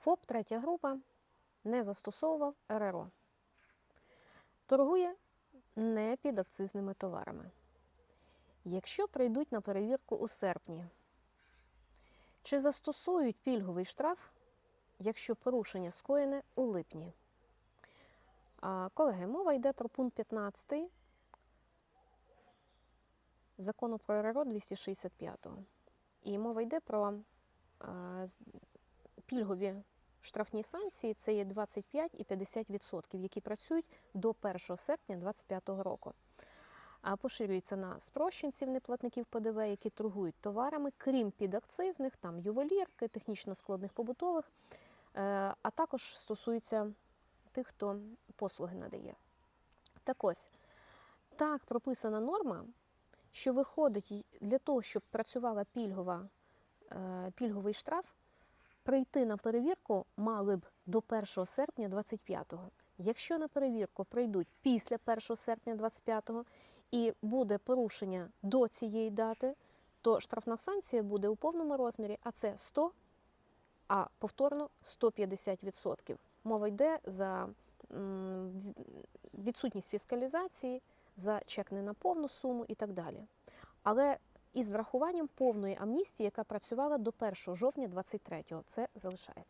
ФОП третя група не застосовував РРО. Торгує не під акцизними товарами. Якщо прийдуть на перевірку у серпні, чи застосують пільговий штраф, якщо порушення скоєне у липні? Колеги, мова йде про пункт 15 закону про РРО 265. І мова йде про пільгові штрафні санкції це є 25 і 50%, які працюють до 1 серпня 2025 року. А поширюється на спрощенців, неплатників ПДВ, які торгують товарами, крім підакцизних, там ювелірки, технічно складних побутових, е, а також стосується тих, хто послуги надає. Так ось, так прописана норма, що виходить для того, щоб працювала пільгова, е, пільговий штраф, прийти на перевірку мали б до 1 серпня 25-го. Якщо на перевірку прийдуть після 1 серпня 25-го і буде порушення до цієї дати, то штрафна санкція буде у повному розмірі, а це 100, а повторно 150%. Мова йде за відсутність фіскалізації, за чек не на повну суму і так далі. Але із врахуванням повної амністії, яка працювала до 1 жовтня 23-го, це залишається.